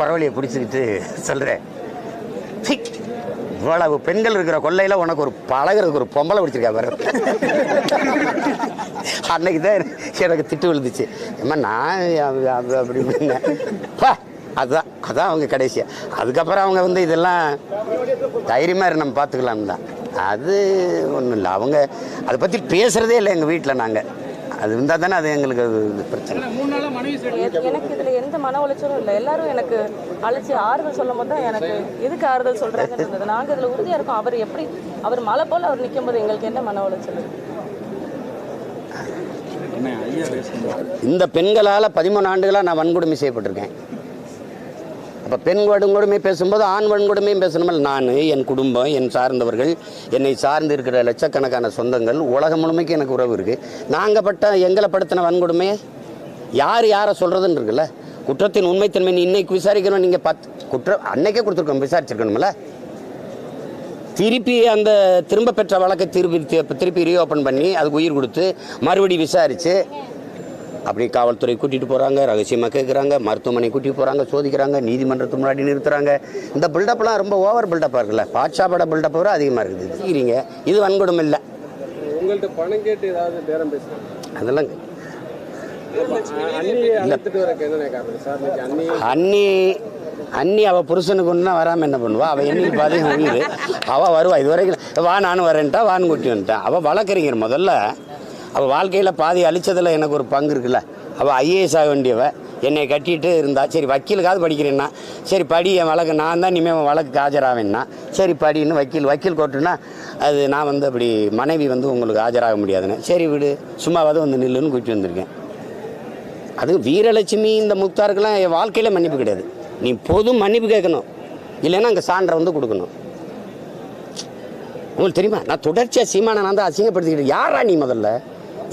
குறவழியை பிடிச்சிக்கிட்டு சொல்கிறேன் இவ்வளவு பெண்கள் இருக்கிற கொள்ளையில் உனக்கு ஒரு பழகிறதுக்கு ஒரு பொம்பளை பிடிச்சிருக்கா பாரு. அன்னைக்கு தான் எனக்கு திட்டு விழுந்துச்சு. ஏம்மா நான் அப்படி பா அதுதான் அதான் அவங்க கடைசியாக அதுக்கப்புறம் அவங்க வந்து இதெல்லாம் தைரியமாக இரு நம்ம பார்த்துக்கலாம் தான். அது ஒன்றும் இல்லை. அவங்க அதை பற்றி பேசுகிறதே இல்லை எங்கள் வீட்டில் நாங்கள் அது இருந்தால் தானே அது எங்களுக்கு அது பிரச்சனை. எனக்கு இதுல எந்த மன உளைச்சலும் இல்லை. எல்லாரும் எனக்கு அழைச்சி ஆறுதல் சொல்லும் போது தான் எனக்கு எதுக்கு ஆறுதல் சொல்றாங்கன்னு இருந்தது நாங்க இதுல உறுதியா இருக்கோம். அவர் எப்படி அவர் மலை போல அவர் நிற்கும் போது எங்களுக்கு என்ன மன உளைச்சல்? இந்த பெண்களால் பதிமூணு ஆண்டுகளாக நான் வன்கொடுமை செய்யப்பட்டிருக்கேன். அப்போ பெண் கூடமே பேசும்போது ஆண் வன்கொடுமையும் பேசணுமல் நான் என் குடும்பம் என் சார்ந்தவர்கள் என்னை சார்ந்து இருக்கிற லட்சக்கணக்கான சொந்தங்கள் உலகம் முழுமைக்கு எனக்கு உறவு இருக்குது நாங்கள் பட்ட எங்களை படுத்தின வன்கொடுமையை யார் யாரை சொல்கிறதுன்னு இருக்குல்ல? குற்றத்தின் உண்மைத்தன்மை இன்னைக்கு விசாரிக்கணும் நீங்கள் பத் குற்றம் அன்னைக்கே கொடுத்துருக்கோம் விசாரிச்சிருக்கணும்ல? திருப்பி அந்த திரும்ப பெற்ற வழக்கை திருப்பி தி- திருப்பி ரீஓப்பன் பண்ணி அதுக்கு உயிர் கொடுத்து மறுபடி விசாரித்து அப்படி காவல்துறை கூட்டிகிட்டு போகிறாங்க ரகசியமாக கேட்குறாங்க மருத்துவமனை கூட்டிகிட்டு போகிறாங்க சோதிக்கிறாங்க நீதிமன்றத்துக்கு முன்னாடி நிறுத்துறாங்க. இந்த பில்டப்லாம் ரொம்ப ஓவர் பில்டப்பாக இருக்குல்ல? பாட்ஷா பட பில்டப் அதிகமாக இருக்குது. செய்கிறீங்க இது வன்கொடுமை இல்லை. உங்கள்கிட்ட பணம் கேட்டு ஏதாவது பேரம் பேசுறாங்க அதெல்லாம் அண்ணி அண்ணி அவள் புருஷனுக்கு ஒன்றா வராமல் என்ன பண்ணுவா? அவள் எண்ணில் பாதி உயிர்? அவள் வருவா. இது வரைக்கும் வா நானும் வரேன்ட்டா வான்னு கூட்டி வந்துட்டான் அவள் வழக்கறிஞர் முதல்ல. அவள் வாழ்க்கையில் பாதி அழிச்சதில் எனக்கு ஒரு பங்கு இருக்குல்ல. அவள் ஐஏஎஸ் ஆக வேண்டியவ. என்னை கட்டிட்டு இருந்தா சரி வக்கீலுக்காவது படிக்கிறேன்னா சரி படி என் வழக்கு நான் தான் இனிமேல் வழக்கு ஆஜராவேன்னா சரி படின்னு வக்கீல் வக்கீல் கோர்ட்டுனா அது நான் வந்து அப்படி மனைவி வந்து உங்களுக்கு ஆஜராக முடியாதுன்னு. சரி விடு சும்மாவது வந்து நில்லுன்னு கூட்டி வந்திருக்கேன். அது வீரலட்சுமி இந்த முக்தாருக்கெல்லாம் என் வாழ்க்கையில் மன்னிப்பு கிடையாது. நீ பொதும் மன்னிப்பு கேட்கணும். இல்லைன்னா அங்கே சான்றை வந்து கொடுக்கணும். உங்களுக்கு தெரியுமா? நான் தொடர்ச்சியாக சீமானை நான் தான் அசிங்கப்படுத்திக்கிட்டு யாரா நீ முதல்ல?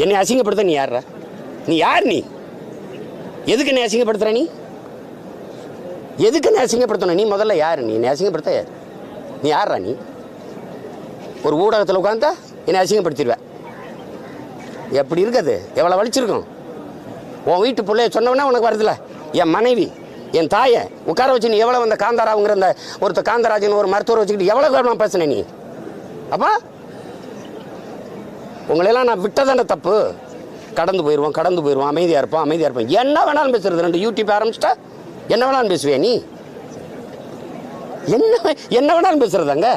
என்னை அசிங்கப்படுத்த நீ யார்ரா நீ யார் நீ? எதுக்கு என்னை அசிங்கப்படுத்துற நீ? எதுக்கு என்னை அசிங்கப்படுத்தணும்? நீ முதல்ல யார் நீ? என்னை அசிங்கப்படுத்த யார்? நீ யார்ரா நீ? ஒரு ஊடகத்தில் உட்காந்தா என்னை அசிங்கப்படுத்திடுவேன் எப்படி இருக்குது? எவ்வளோ வலிச்சிருக்கும்? உன் வீட்டு பிள்ளைய சொன்னவொன்னே உனக்கு வருதுல? என் மனைவி என் தாயை உட்கார வச்சு நீ எவ்வளோ அந்த காந்தாராவுங்கிற அந்த ஒருத்த காந்தராஜன் ஒரு மருத்துவரை வச்சுக்கிட்டு எவ்வளோ கவனமாக பேசுன நீ? அப்பா உங்களையெல்லாம் நான் விட்டதானே தப்பு. கடந்து போயிடுவோம் கடந்து போயிடுவோம் அமைதியாக இருப்போம் அமைதியாக இருப்போம். என்ன வேணாலும் பேசுறது ரெண்டு யூடியூப் ஆரம்பிச்சிட்டா என்ன வேணாலும் பேசுவேன் நீ? என்ன என்ன வேணாலும் பேசுறதாங்க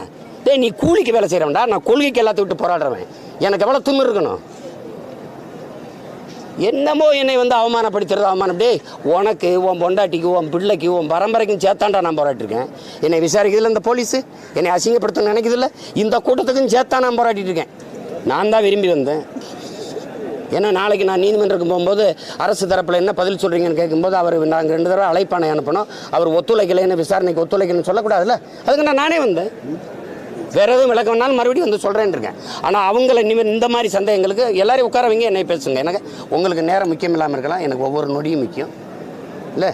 டேய் நீ கூலிக்கு வேலை செய்கிறவன்டா நான் கொள்கைக்கு எல்லாத்தையும் விட்டு போராடுறவன். எனக்கு எவ்வளோ தும்மு இருக்கணும்? என்னமோ என்னை வந்து அவமானப்படுத்துறது அவமானம். டேய் உனக்கு உன் பொண்டாட்டிக்கு உன் பிள்ளைக்கு உன் பரம்பரைக்கும் சேர்த்தாண்டா நான் போராட்டிருக்கேன் என்னை விசாரிக்கிறதுல இந்த போலீஸு? என்னை அசிங்கப்படுத்தணும்னு நினைக்கிறதில்ல இந்த கூட்டத்துக்கும் சேர்த்தா நான் போராட்டிட்டு இருக்கேன் நான் தான் விரும்பி வந்தேன். ஏன்னா நாளைக்கு நான் நீதிமன்றத்துக்கு போகும்போது அரசு தரப்பில் என்ன பதில் சொல்கிறீங்கன்னு கேட்கும்போது அவர் நாங்கள் ரெண்டு தடவை அழைப்பானை அனுப்பணும் அவர் ஒத்துழைக்கலைன்னு விசாரணைக்கு ஒத்துழைக்கணும்னு சொல்லக்கூடாதுல்ல? அதுக்கு நான் நானே வந்தேன். வேற எதுவும் விளக்கம் வேணாலும் மறுபடியும் வந்து சொல்கிறேன்னு இருக்கேன். ஆனால் அவங்கள இனிமேல் இந்த மாதிரி சந்தேகங்களுக்கு எல்லாரையும் உட்கார வைங்க என்னை பேசுங்க. எனக்கு உங்களுக்கு நேரம் முக்கியம் இல்லாமல் இருக்கலாம். எனக்கு ஒவ்வொரு நொடியும் முக்கியம். இல்லை?